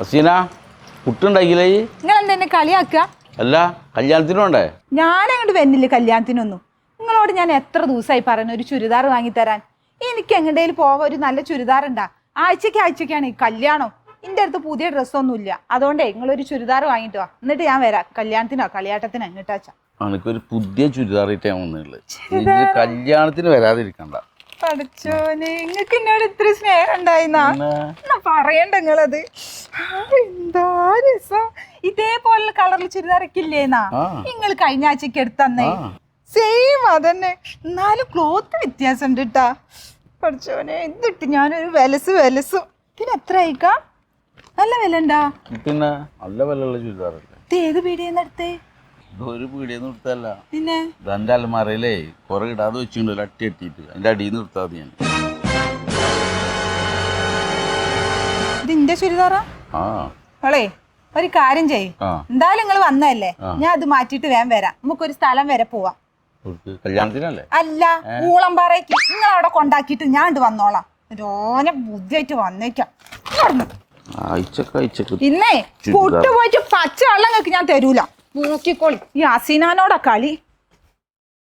അസീന പുട്ടുണ്ടാക്കിയില്ലേ? നിങ്ങൾ എന്താ എന്നെ കളിയാക്കുക? അല്ല കല്യാണത്തിനുണ്ടേ ഞാൻ അങ്ങോട്ട് വരുന്നില്ല കല്യാണത്തിനൊന്നും. നിങ്ങളോട് ഞാൻ എത്ര ദിവസമായി പറയുന്നു ഒരു ചുരിദാർ വാങ്ങിത്തരാൻ. എനിക്ക് എങ്ങടേലും പോവാൻ ഒരു നല്ല ചുരിദാർ ഉണ്ടാ. ആഴ്ചക്ക് ആഴ്ചക്കാണ് ഈ കല്യാണം. എന്റെ അടുത്ത് പുതിയ ഡ്രസ്സൊന്നും ഇല്ല. അതുകൊണ്ടേ നിങ്ങളൊരു ചുരിദാർ വാങ്ങിട്ട് വാ. എന്നിട്ട് ഞാൻ വരാം. കല്യാണത്തിനോ കളിയാട്ടത്തിനോ എങ്ങോട്ടാച്ചാ എനിക്കൊരു പുതിയ ചുരിദാർ വന്നുള്ളത് കല്യാണത്തിന് വരാതിരിക്കണ്ട. പഠിച്ചോനെ നിങ്ങക്ക് എന്നോട് ഇത്ര സ്നേഹം ഉണ്ടായിന്നാ? പറയണ്ട നിങ്ങളത്. എന്താ രസം? ഇതേപോലെ കളറിൽ ചുരിദാറൊക്കില്ലേന്നാ നിങ്ങൾ കഴിഞ്ഞ ആഴ്ചക്ക് എടുത്തന്നേ. സെയിം അതന്നെ. എന്നാലും ക്ലോത്ത് വ്യത്യാസം ഉണ്ട് കേട്ടാ പഠിച്ചോനെ എന്തിട്ട്? ഞാനൊരു വിലസ് വിലസും. ഇതിന് എത്ര അയക്കാം നല്ല വില ഉണ്ടാ പിന്നെ നല്ല വിലയുള്ള ചുരിദാറല്ലേ? ഇത് ഏത് പീടിയെന്ന് എടുത്തേ? ഒരു പീടിയെന്ന് നിർത്തല്ല പിന്നെ? ഇതെന്റെ അലമാറയിലേ കുറെ ഇടാതെ വെച്ചിട്ടുണ്ട്. അട്ടി അട്ടിയിട്ട് അതിന്റെ അടിയിൽ നിർത്താതെ ഞാൻ ഇതിന്റെ ചുരിദാറാ? അവളേ ഒരു കാര്യം ചെയ്യും. എന്തായാലും നിങ്ങൾ വന്നതല്ലേ? ഞാൻ അത് മാറ്റിയിട്ട് വേഗം വരാം. നമുക്കൊരു സ്ഥലം വരെ പോവാം. കല്യാണത്തിനല്ലേ? അല്ല ഊളംപാറയ്ക്ക് നിങ്ങൾ അവിടെ കൊണ്ടാക്കിയിട്ട് ഞാൻ ഇത് വന്നോളാം. ഓനെ ബുദ്ധിയായിട്ട് വന്നേക്കാം. ഇന്നേ പൊട്ടുപോയിട്ട് പുട്ട് പോയിട്ട് പച്ച വെള്ളം ഞാൻ തരൂല. നോക്കിക്കോളി. ഈ അസീനാനോടാ കളി.